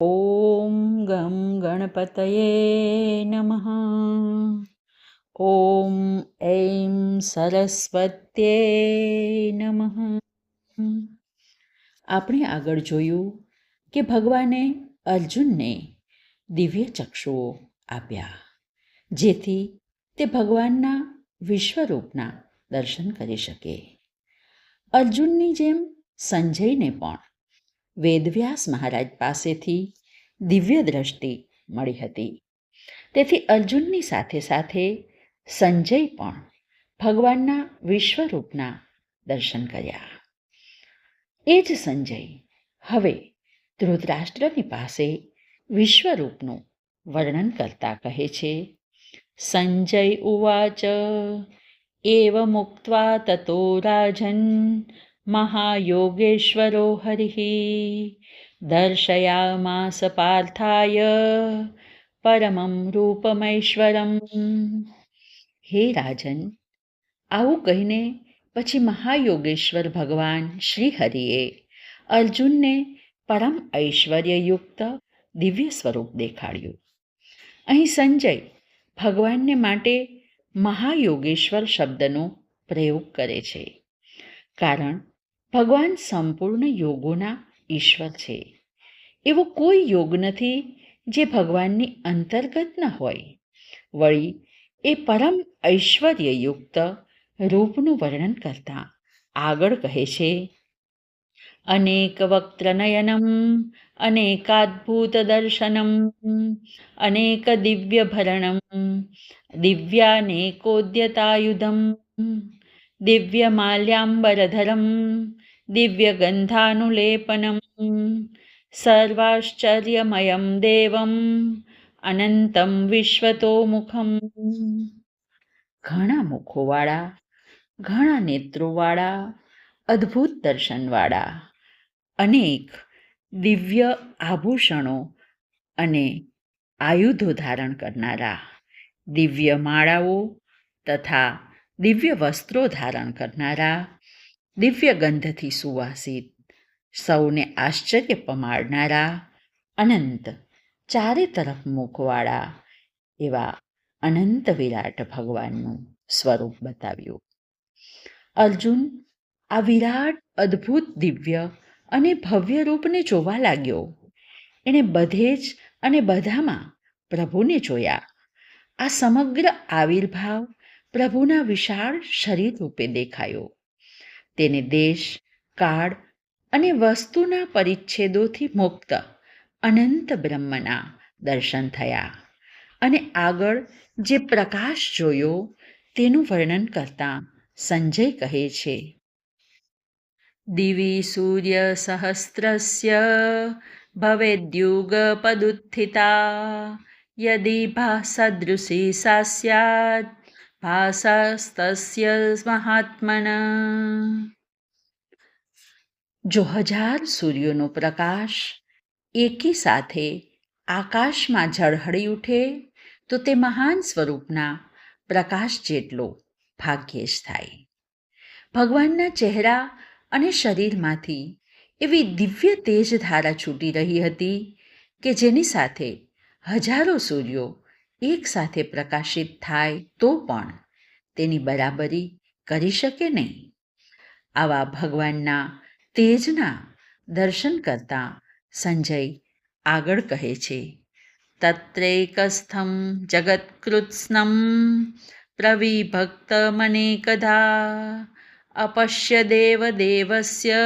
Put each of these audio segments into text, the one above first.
ઓમ ગમ ગણપતયે નમઃ ઓમ ઐમ સરસ્વત્યે નમઃ આપણે આગળ જોયું કે ભગવાને અર્જુનને દિવ્ય ચક્ષુઓ આપ્યા, જેથી તે ભગવાનના વિશ્વરૂપના દર્શન કરી શકે. અર્જુનની જેમ સંજયને પણ વેદવ્યાસ મહારાજ પાસેથી દિવ્ય દ્રષ્ટિ મળી હતી. તેથી અર્જુનની સાથે સાથે સંજય પણ ભગવાનના વિશ્વરૂપના દર્શન કર્યા. એ જ સંજય હવે ધૃતરાષ્ટ્રની પાસે વિશ્વરૂપનું વર્ણન કરતા કહે છે, સંજય ઉવાચ, એવ મુક્ત્વા તતો રાજન महायोगेश्वरो हरिः दर्शयामास पार्थाय પરમમ રૂપમૈશ્વરમ હે રાજન આવું કહીને પછી મહાયોગેશ્વર ભગવાન શ્રી હરિએ અર્જુનને પરમ ઐશ્વર્યયુક્ત દિવ્ય સ્વરૂપ દેખાડ્યું અહીં સંજય ભગવાનને માટે મહાયોગેશ્વર શબ્દનો પ્રયોગ કરે છે કારણ ભગવાન સંપૂર્ણ યોગોના ઈશ્વર છે. એવો કોઈ યોગ નથી જે ભગવાનની અંતર્ગત ન હોય. વળી એ પરમ ઐશ્વર્યયુક્ત રૂપનું વર્ણન કરતા આગળ કહે છે, અનેક વક્ત્રનયનમ અનેકાદ્ભુત દર્શનમ, અનેક દિવ્ય ભરણમ, દિવ્યાનેકોદ્યતાયુધમ. દિવ્યમાલ્યાંબરધરમ દિવ્યગંધાનુલેપનમ સર્વાશ્ચર્યમયમ દેવમ અનંતમ વિશ્વતોમુખમ ઘણા મુખોવાળા ઘણા નેત્રોવાળા અદ્ભુત દર્શનવાળા અનેક દિવ્ય આભૂષણો અને આયુધો ધારણ કરનારા દિવ્ય માળાઓ તથા દિવ્ય વસ્ત્રો ધારણ કરનારા, દિવ્ય ગંધથી સુવાસિત, સૌને આશ્ચર્ય પમાડનારા, અનંત, ચારે તરફ મુખવાળા એવા અનંત વિરાટ ભગવાનનું સ્વરૂપ બતાવ્યું. અર્જુન આ વિરાટ, અદ્ભુત, દિવ્ય અને ભવ્ય રૂપને જોવા લાગ્યો. એણે બધે જ અને બધામાં પ્રભુને જોયા. આ સમગ્ર આવિર્ભાવ પ્રભુના વિશાળ શરીર રૂપે દેખાયો. તેને દેશ, કાળ અને વસ્તુના પરિચ્છેદોથી મુક્ત, અનંત બ્રહ્મના દર્શન થયા. અને આગળ જે પ્રકાશ જોયો, તેનું વર્ણન કરતા સંજય કહે છે, દિવી સૂર્ય સહસ્રસ્ય ભવેદ્યુગપદુત્થિતા, યદિ ભાસદૃશી સા સ્યાત ભાષાસ્તસ્ય મહાત્મના જો હજાર સૂર્યોનો પ્રકાશ એકી સાથે આકાશમાં ઝળહળી ઉઠે તો તે મહાન સ્વરૂપના પ્રકાશ જેટલો ભાગ્યેશ થાય ભગવાનના ચહેરા અને શરીરમાંથી એવી દિવ્ય તેજ ધારા છૂટી રહી હતી કે જેની સાથે હજારો સૂર્યો એકસાથે પ્રકાશિત થાય તો પણ તેની બરાબરી કરી શકે નહીં. આવા ભગવાનના તેજના દર્શન કરતા સંજય આગળ કહે છે, તત્રૈકસ્થમ જગત્કૃત્સ્નમ કદા અપશ્ય દેવ દેવસ્ય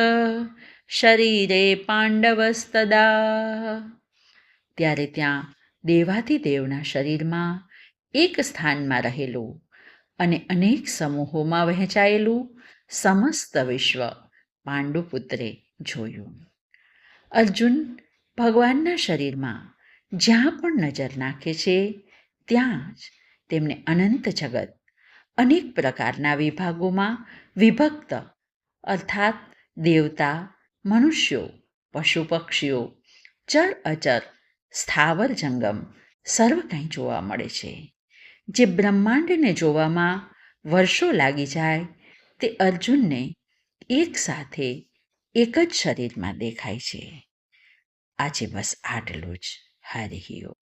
શરીરે પાંડવસ્તદા. ત્યારે ત્યાં દેવાધિદેવના શરીરમાં એક સ્થાનમાં રહેલું અને અનેક સમૂહોમાં વહેંચાયેલું સમસ્ત વિશ્વ પાંડુપુત્રે જોયું. અર્જુન ભગવાનના શરીરમાં જ્યાં પણ નજર નાખે છે, ત્યાં જ તેમને અનંત જગત અનેક પ્રકારના વિભાગોમાં વિભક્ત અર્થાત દેવતા, મનુષ્યો, પશુ પક્ષીઓ, ચર અચર સ્થાવર જંગમ સર્વ કંઈ જોવા મળે છે. જે બ્રહ્માંડને જોવામાં વર્ષો લાગી જાય, તે અર્જુનને એક સાથે એક જ શરીરમાં દેખાય છે. આજે બસ આટલું જ. હરિ ઓમ.